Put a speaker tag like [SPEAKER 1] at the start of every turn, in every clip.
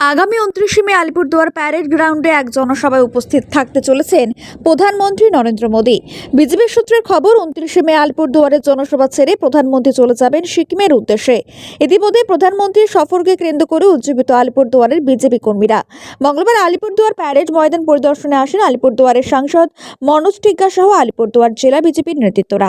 [SPEAKER 1] আগামী উনত্রিশে মে আলিপুরদুয়ার প্যারেড গ্রাউন্ডে এক জনসভায় উপস্থিত থাকতে চলেছেন প্রধানমন্ত্রী নরেন্দ্র মোদী। বিজেপির সূত্রের খবর, উনত্রিশে মে আলিপুরদুয়ারের জনসভা ছেড়ে প্রধানমন্ত্রী চলে যাবেন সিকিমের উদ্দেশ্যে। ইতিমধ্যে প্রধানমন্ত্রীর সফরকে কেন্দ্র করে উজ্জীবিত আলিপুরদুয়ারের বিজেপি কর্মীরা। মঙ্গলবার আলিপুরদুয়ার প্যারেড ময়দান পরিদর্শনে আসেন আলিপুরদুয়ারের সাংসদ মনোজ টিগ্গা সহ আলিপুরদুয়ার জেলা বিজেপির নেতৃত্বরা।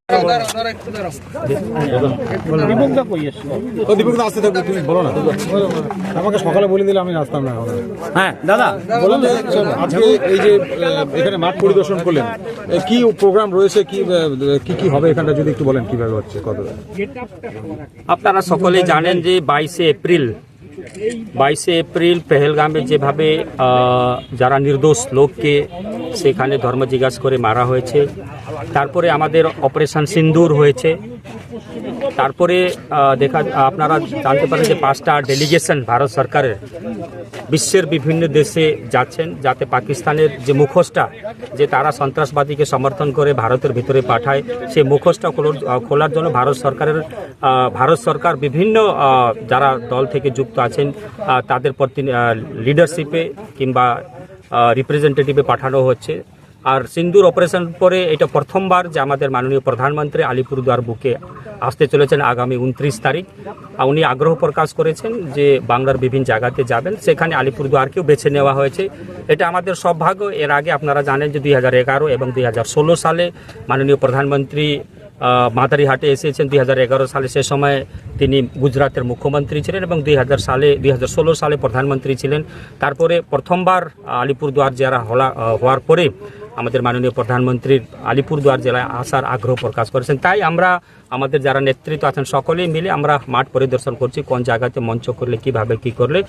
[SPEAKER 2] আমাকে সকালে বলে দিলে আমি আসতাম না।
[SPEAKER 3] হ্যাঁ দাদা।
[SPEAKER 2] যে আজকে এই যে এখানে মাঠ পরিদর্শন করলেন কি প্রোগ্রাম রয়েছে কি কি কি হবে এখানটা যদি একটু বলেন কীভাবে হচ্ছে কত
[SPEAKER 4] আপনারা সকলেই জানেন যে বাইশে এপ্রিল বাইশে এপ্রিল পেহেলগামে যেভাবে যারা নির্দোষ লোককে সেখানে ধর্ম জিজ্ঞাসা করে মারা হয়েছে তারপরে আমাদের অপারেশন সিন্দুর হয়েছে। তারপরে দেখা, আপনারা জানতে পারেন যে পাঁচটা ডেলিগেশন ভারত সরকারের বিশ্বের বিভিন্ন দেশে যাচ্ছেন, যাতে পাকিস্তানের যে মুখোশটা, যে তারা সন্ত্রাসবাদীকে সমর্থন করে ভারতের ভিতরে পাঠায়, সেই মুখোশটা খোলার- জন্য ভারত সরকারের ভারত সরকার বিভিন্ন যারা দল থেকে যুক্ত আছেন তাদের প্রতি লিডারশিপে কিংবা রিপ্রেজেন্টেটিভে পাঠানো হচ্ছে। আর সিন্দুর অপারেশন পরে এটা প্রথমবার যে আমাদের মাননীয় প্রধানমন্ত্রী আলিপুরদুয়ার বুকে আসতে চলেছেন আগামী উনত্রিশ তারিখ। আর উনি আগ্রহ প্রকাশ করেছেন যে বাংলার বিভিন্ন জায়গাতে যাবেন, সেখানে আলিপুরদুয়ারকেও বেছে নেওয়া হয়েছে। এটা আমাদের সৌভাগ্য। এর আগে আপনারা জানেন যে দুই হাজার এগারো এবং দুই হাজার ষোলো সালে মাননীয় প্রধানমন্ত্রী মাদারিহাটে এসেছেন। দুই হাজার এগারো সালে সে সময় তিনি গুজরাটের মুখ্যমন্ত্রী ছিলেন এবং দুই হাজার সালে, দুই হাজার ষোলো সালে প্রধানমন্ত্রী ছিলেন। তারপরে প্রথমবার আলিপুরদুয়ার যারা হওয়ার পরে আমাদের মাননীয় প্রধানমন্ত্রীর আলিপুরদুয়ার জেলায় আসার আগ্রহ প্রকাশ করেছেন। তাই আমরা আমাদের যারা নেতৃত্ব আছেন সকলেই মিলে আমরা মাঠ পরিদর্শন করছি, কোন জায়গাতে মঞ্চ করলে, কীভাবে, কি করলে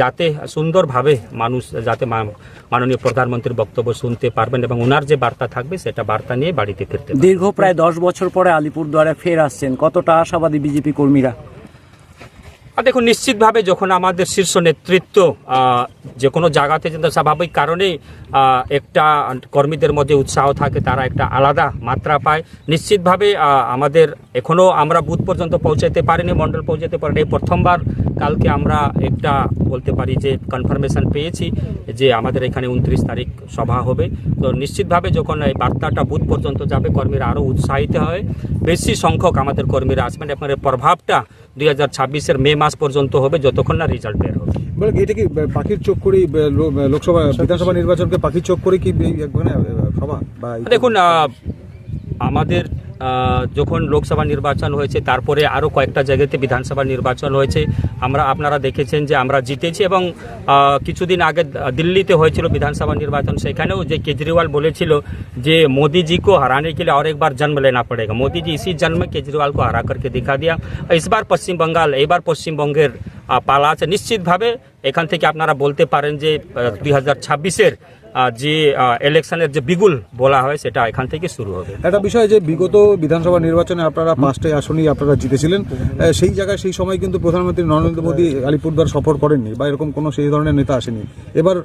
[SPEAKER 4] যাতে সুন্দরভাবে মানুষ, যাতে মাননীয় প্রধানমন্ত্রীর বক্তব্য শুনতে পারবেন এবং ওনার যে বার্তা থাকবে সেটা বার্তা নিয়ে বাড়িতে ফিরতে
[SPEAKER 3] দীর্ঘ প্রায় দশ বছর পরে আলিপুরদুয়ারে ফের আসছেন। কতটা আশাবাদী বিজেপি কর্মীরা?
[SPEAKER 4] আর দেখুন, নিশ্চিতভাবে যখন আমাদের শীর্ষ নেতৃত্ব যে কোনো জায়গাতে যেন স্বাভাবিক কারণেই একটা কর্মীদের মধ্যে উৎসাহ থাকে, তারা একটা আলাদা মাত্রা পায়। নিশ্চিতভাবে আমাদের এখনও আমরা বুথ পর্যন্ত পৌঁছাতে পারিনি, মণ্ডল পৌঁছাতে পারিনি। প্রথমবার কালকে আমরা একটা বলতে পারি যে কনফার্মেশন পেয়েছি যে আমাদের এখানে উনত্রিশ তারিখ সভা হবে। তো নিশ্চিতভাবে যখন এই বার্তাটা বুথ পর্যন্ত যাবে কর্মীরা আরও উৎসাহিত হয়। বেশি সংখ্যক আমাদের কর্মীরা আসবেন। এবং এর প্রভাবটা দুই হাজার ছাব্বিশের মে মাস পর্যন্ত হবে যতক্ষণ না রেজাল্ট বের হবে।
[SPEAKER 2] এটা কি পাখির চোখ করেই লোকসভা বিধানসভা নির্বাচনকে পাখির চোখ করে কি
[SPEAKER 4] দেখুন আমাদের যখন লোকসভা নির্বাচন হয়েছে, তারপরে আরও কয়েকটা জায়গাতে বিধানসভা নির্বাচন হয়েছে। আমরা, আপনারা দেখেছেন যে আমরা জিতেছি এবং কিছুদিন আগে দিল্লিতে হয়েছিল বিধানসভা নির্বাচন। সেখানেও যে কেজরিওয়াল বলেছিল যে মোদীজিকে হারানে কে আর একবার জন্ম লেনা পড়েগা। মোদিজি ইসি জন্মে কেজরিওয়ালকে হারা করকে দেখা দিয়া। এসবার পশ্চিমবঙ্গাল পশ্চিম এবার পশ্চিমবঙ্গের পালা আছে। নিশ্চিতভাবে এখান থেকে আপনারা বলতে পারেন যে দুই হাজার ছাব্বিশের যে ইলেকশনের যে বিগুল বলা হয়, সেটা এখান থেকে শুরু হবে।
[SPEAKER 2] একটা বিষয় যে বিগত বিধানসভা নির্বাচনে আপনারা পাঁচটাই আসনই আপনারা জিতেছিলেন সেই জায়গায় সেই সময় কিন্তু প্রধানমন্ত্রী নরেন্দ্র মোদী আলিপুরদুয়ার সফর করেননি বা এরকম কোনো সেই ধরনের নেতা আসেনি। এবার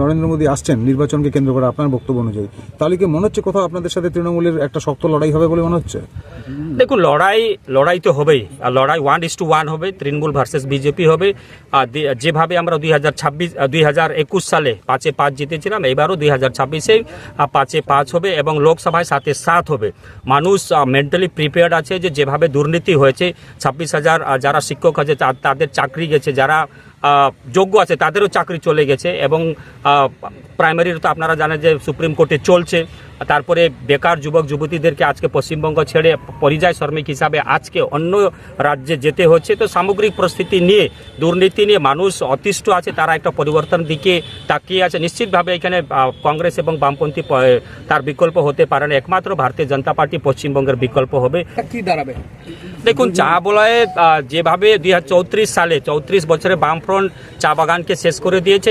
[SPEAKER 2] নরেন্দ্র মোদী আসছেন নির্বাচনকে কেন্দ্র করে, আপনার বক্তব্য অনুযায়ী। তাহলে কি মনে হচ্ছে কোথাও আপনাদের সাথে তৃণমূলের একটা শক্ত লড়াই হবে বলে মনে হচ্ছে?
[SPEAKER 4] দেখুন, লড়াই লড়াই তো হবেই। আর লড়াই ওয়ান ইস টু ওয়ান হবে, তৃণমূল ভার্সেস বিজেপি হবে। আর যেভাবে আমরা দুই হাজার ছাব্বিশ দুই হাজার একুশ সালে পাঁচে পাঁচ জিতেছিলাম এবারও দুই হাজার ছাব্বিশে পাঁচে পাঁচ হবে এবং লোকসভায় সাথে সাত হবে। মানুষ মেন্টালি প্রিপেয়ার্ড আছে যে যেভাবে দুর্নীতি হয়েছে, ছাব্বিশ হাজার যারা শিক্ষক আছে তাদের চাকরি গেছে, যারা যোগ্য আছে, তাদেরও চাকরি চলে গেছে এবং প্রাইমারির তো আপনারা জানেন যে সুপ্রিম কোর্টে চলছে। তারপরে বেকার যুবক যুবতীদেরকে আজকে পশ্চিমবঙ্গ ছেড়ে পরিযায় শ্রমিক হিসাবে আজকে অন্য রাজ্যে যেতে হচ্ছে। তো সামগ্রিক পরিস্থিতি নিয়ে, দুর্নীতি নিয়ে মানুষ অতিষ্ঠ আছে, তারা একটা পরিবর্তন দিকে তাকিয়ে আছে। নিশ্চিতভাবে এখানে কংগ্রেস এবং বামপন্থী তার বিকল্প হতে পারে না। একমাত্র ভারতীয় জনতা পার্টি পশ্চিমবঙ্গের বিকল্প হবে।
[SPEAKER 5] কি দাঁড়াবে?
[SPEAKER 4] দেখুন, চা বলায় যেভাবে দুই হাজার চৌত্রিশ সালে চৌত্রিশ বছরে বামফ্রন্ট চা বাগানকে শেষ করে দিয়েছে